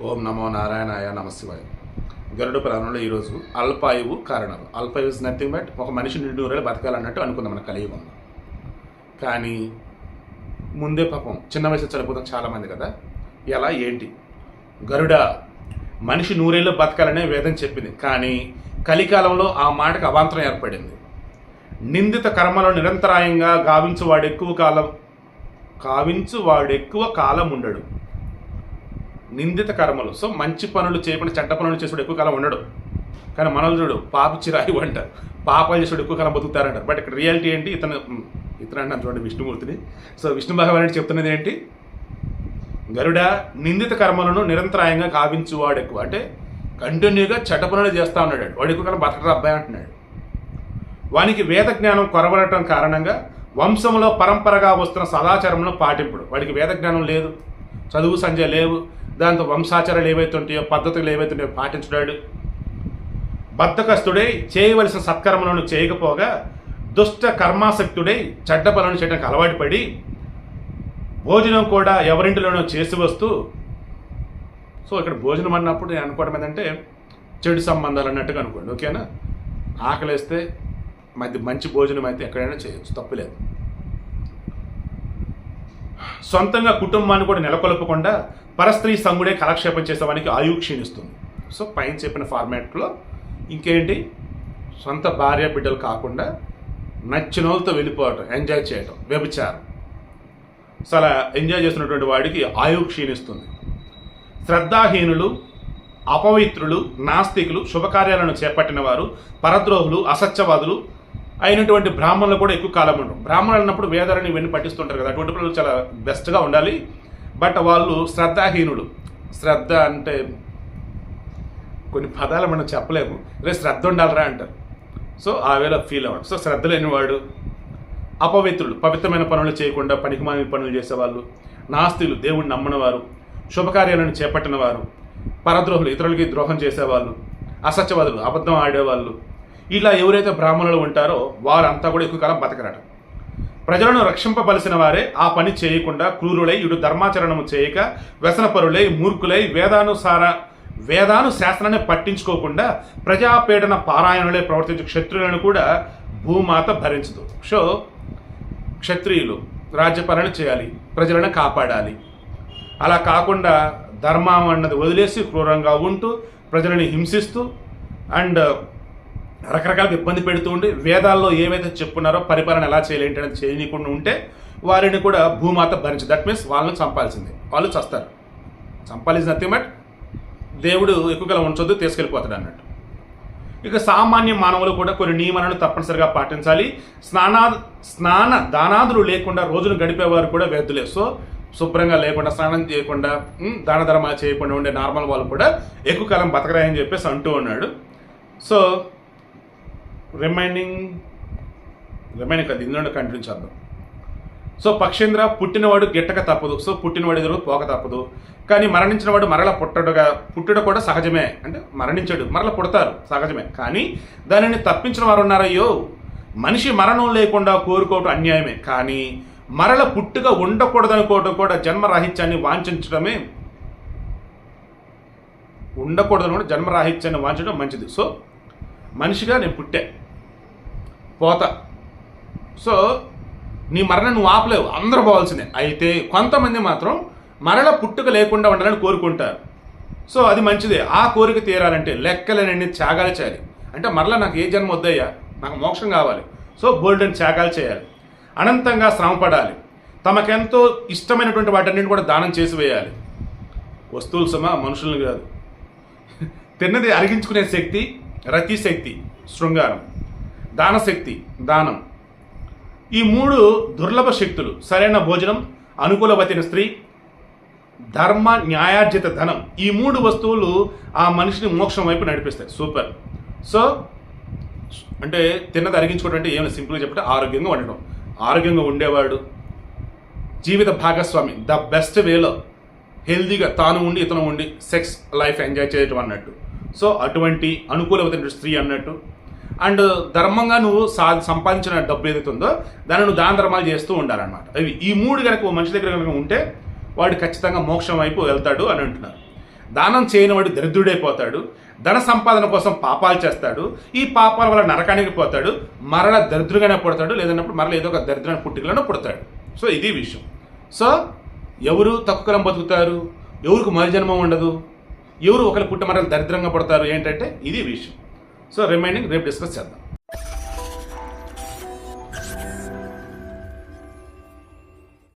ఓం నమో నారాయణాయ నమశివాయ. గరుడు ప్రాణంలో ఈరోజు అల్పాయువు కారణాలు అల్పాయువు ఇస్ నథింగ్ బట్ ఒక మనిషి నిండు నూరేళ్ళు బతకాలన్నట్టు అనుకుందాం మన కలియుగం. కానీ ముందే పాపం చిన్న వయసు చనిపోతాం చాలామంది కదా. ఎలా ఏంటి? గరుడ మనిషి నూరేళ్ళు బతకాలనే వేదం చెప్పింది. కానీ కలికాలంలో ఆ మాటకు అవాంతరం ఏర్పడింది. నిందిత కర్మలో నిరంతరాయంగా గావించు వాడు ఎక్కువ కాలం కావించు ఎక్కువ కాలం ఉండడు. నిందిత కర్మలు. సో మంచి పనులు చేయకుండా చెడ్డ పనులు చేసేవాడు ఎక్కువ కాలం ఉండడు. కానీ మనల్ని చూడు పాప చిరాయి అంటారు పాపాలు చేసేవాడు ఎక్కువ కాలం బతుకుతారంటారు బట్ ఇక్కడ రియాలిటీ ఏంటి? ఇతను ఇతను అంటాను చూడండి విష్ణుమూర్తిని. సో విష్ణు భగవానుడు చెప్తున్నది ఏంటి? గరుడ నిందిత కర్మలను నిరంతరాయంగా కావించువాడు ఎక్కువ. అంటే కంటిన్యూగా చెడ్డ పనులు చేస్తా ఉన్నాడు. వాడు ఎక్కువ కాలం బతకరా అబ్బాయి అంటున్నాడు. వానికి వేద జ్ఞానం కొరవడటం కారణంగా వంశంలో పరంపరగా వస్తున్న సదాచారంలో పాటింపుడు. వాడికి వేద జ్ఞానం లేదు. చదువు సంధ్య లేవు. దాంతో వంశాచారాలు ఏవైతే ఉంటాయో పద్ధతులు ఏవైతే ఉంటాయో పాటించడాడు. బద్ధకస్తుడై చేయవలసిన సత్కర్మలను చేయకపోగా దుష్ట కర్మాసక్తుడై చెడ్డ పనులను చేయడానికి అలవాటు పడి భోజనం కూడా ఎవరింటిలోనో చేసి వస్తూ సో ఇక్కడ భోజనం అన్నప్పుడు నేను అనుకోవడం ఏంటంటే చెడు సంబంధాలు అన్నట్టుగా అనుకోండి ఓకేనా? ఆకలేస్తే మధ్య మంచి భోజనం అయితే ఎక్కడైనా చేయొచ్చు తప్పులేదు సొంతంగా కుటుంబాన్ని కూడా నెలకొల్పకుండా పరస్త్రీ సంగుడే కాలక్షేపం చేసేవానికి ఆయువు క్షీణిస్తుంది. సో పైన చెప్పిన ఫార్మాట్లో ఇంకేంటి? సొంత భార్య బిడ్డలు కాకుండా నచ్చిన వాళ్ళతో వెళ్ళిపోవటం ఎంజాయ్ చేయటం వ్యభిచారం. సో అలా ఎంజాయ్ చేస్తున్నటువంటి వాడికి ఆయువు క్షీణిస్తుంది. శ్రద్ధాహీనులు అపవిత్రులు నాస్తికులు శుభకార్యాలను చేపట్టిన వారు పరద్రోహులు అసత్యవాదులు అయినటువంటి బ్రాహ్మణులు కూడా ఎక్కువ కాలం ఉండరు బ్రాహ్మణులు అన్నప్పుడు వేదాలని ఇవన్నీ పట్టిస్తుంటారు కదా. అటువంటి పిల్లలు చాలా బెస్ట్గా ఉండాలి. బట్ వాళ్ళు శ్రద్ధాహీనులు. శ్రద్ధ అంటే కొన్ని పదాలు మనం చెప్పలేము. రే శ్రద్ధ ఉండాలరా అంటారు. సో ఆ వేళ ఫీల్ అవ్వడం. సో శ్రద్ధ లేనివాడు అపవిత్రులు. పవిత్రమైన పనులు చేయకుండా పనికిమాని పనులు చేసేవాళ్ళు నాస్తిలు దేవుడిని నమ్మనవారు శుభకార్యాలను చేపట్టిన వారు పరద్రోహులు ఇతరులకి ద్రోహం చేసేవాళ్ళు అసత్యవాదులు అబద్ధం ఆడేవాళ్ళు ఇలా ఎవరైతే బ్రాహ్మణులు ఉంటారో వారంతా కూడా ఎక్కువ కాలం బతకరట ప్రజలను రక్షింపవలసిన వారే ఆ పని చేయకుండా క్రూరులై ఇటు ధర్మాచరణము చేయక వ్యసనపరులై మూర్ఖులై వేదానుసార వేదాను శాస్త్రాన్ని పట్టించుకోకుండా ప్రజాపీడన పారాయణలే ప్రవర్తించే క్షత్రియులను కూడా భూమాత భరించదు. సో క్షత్రియులు రాజ్యపాలన చేయాలి ప్రజలను కాపాడాలి. అలా కాకుండా ధర్మం అన్నది వదిలేసి క్రూరంగా ఉంటూ ప్రజలని హింసిస్తూ అండ్ రకరకాలుగా ఇబ్బంది పెడుతూ ఉండి వేదాల్లో ఏవైతే చెప్పున్నారో పరిపాలన ఎలా చేయాలి ఏంటి చేయనీయకుండా ఉంటే వారిని కూడా భూమాత భరించి. దట్ మీన్స్ వాళ్ళని చంపాల్సిందే. వాళ్ళు చస్తారు. చంపాల్సిన నథింగ్ బట్ దేవుడు ఎక్కువగా ఉంచొద్దు తీసుకెళ్ళిపోతాడు అన్నట్టు. ఇక సామాన్య మానవులు కూడా కొన్ని నియమాలను తప్పనిసరిగా పాటించాలి. స్నానా స్నాన దానాదులు లేకుండా రోజును గడిపేవారు కూడా వ్యర్థులే సో శుభ్రంగా లేకుండా స్నానం చేయకుండా దాన ధర్మాలు చేయకుండా ఉండే నార్మల్ వాళ్ళు కూడా ఎక్కువ కాలం బతకరాయని చెప్పేసి అంటూ ఉన్నాడు. సో రిమైనింగ్ రిమైనింగ్ కాదు ఇందులో కంటిన్యూ చేద్దాం. సో పక్షేంద్ర పుట్టినవాడు గిట్టక తప్పదు. సో పుట్టినవాడు ఎదురు పోక తప్పదు. కానీ మరణించిన వాడు మరల పుట్టడుగా పుట్టడం కూడా సహజమే. అంటే మరణించడు మరల పుడతారు సహజమే. కానీ దానిని తప్పించిన వారు ఉన్నారయ్యో మనిషి మరణం లేకుండా కోరుకోవటం అన్యాయమే. కానీ మరల పుట్టుక ఉండకూడదనుకోవడం కూడా జన్మరాహిత్యాన్ని వాంఛించడమే. ఉండకూడదని కూడా జన్మరాహిత్యాన్ని వాంచడం మంచిది. సో మనిషిగా నేను పుట్టే. పోత. సో నీ మరణ నువ్వు ఆపలేవు. అందరూ పోవాల్సిందే. అయితే కొంతమంది మాత్రం మరల పుట్టుక లేకుండా ఉండాలని కోరుకుంటారు. సో అది మంచిదే. ఆ కోరిక తీరాలంటే లెక్కలేనన్ని త్యాగాలు చేయాలి. అంటే మరలా నాకు ఏ జన్మ వద్దయ్యా? నాకు మోక్షం కావాలి. సో బోల్డెన్ త్యాగాలు చేయాలి. అనంతంగా శ్రమపడాలి తమకెంతో ఇష్టమైనటువంటి వాటన్నింటిని కూడా దానం చేసి వేయాలి. వస్తువులు సమా మనుషులను కాదు. తిన్నది అరిగించుకునే శక్తి రతి శక్తి శృంగారం. దానశక్తి దానం. ఈ మూడు దుర్లభ శక్తులు సరైన భోజనం అనుకూలవతిన స్త్రీ ధర్మ న్యాయార్జిత ధనం ఈ మూడు వస్తువులు ఆ మనిషిని మోక్షం వైపు నడిపిస్తాయి. సూపర్. సో అంటే తిన్నది అరిగించుకోవడం అంటే ఏమైనా సింపుల్గా చెప్పంటే ఆరోగ్యంగా ఉండడం ఆరోగ్యంగా ఉండేవాడు. జీవిత భాగస్వామి ద బెస్ట్ వేలో. హెల్దీగా తాను ఉండి ఇతను ఉండి సెక్స్ లైఫ్ ఎంజాయ్ చేయటం అన్నట్టు. సో అటువంటి అనుకూలమైన స్త్రీ అన్నట్టు అండ్ ధర్మంగా నువ్వు సా సంపాదించిన డబ్బు ఏదైతే ఉందో దాన్ని నువ్వు దాన ధర్మాలు చేస్తూ ఉండాలన్నమాట. అవి ఈ మూడు కనుక మనిషి దగ్గర కనుక ఉంటే వాడు ఖచ్చితంగా మోక్షం వైపు వెళ్తాడు అని అంటున్నారు. దానం చేయని వాడు దరిద్రుడైపోతాడు ధన సంపాదన కోసం పాపాలు చేస్తాడు ఈ పాపాల వల్ల నరకానికి పోతాడు మరల దరిద్రుగానే పుడతాడు లేదన్నప్పుడు మరల ఏదో ఒక దరిద్రమైన పుట్టుకలను పుడతాడు. సో ఇది విషయం. సో ఎవరు తక్కువ బతుకుతారు? ఎవరికి మరుజన్మం ఉండదు? ఎవరు ఒకరి పుట్ట మరల దరిద్రంగా పుడతారు? ఏంటంటే ఇది విషయం. సో రిమైనింగ్ రేపు డిస్కస్ చేద్దాం.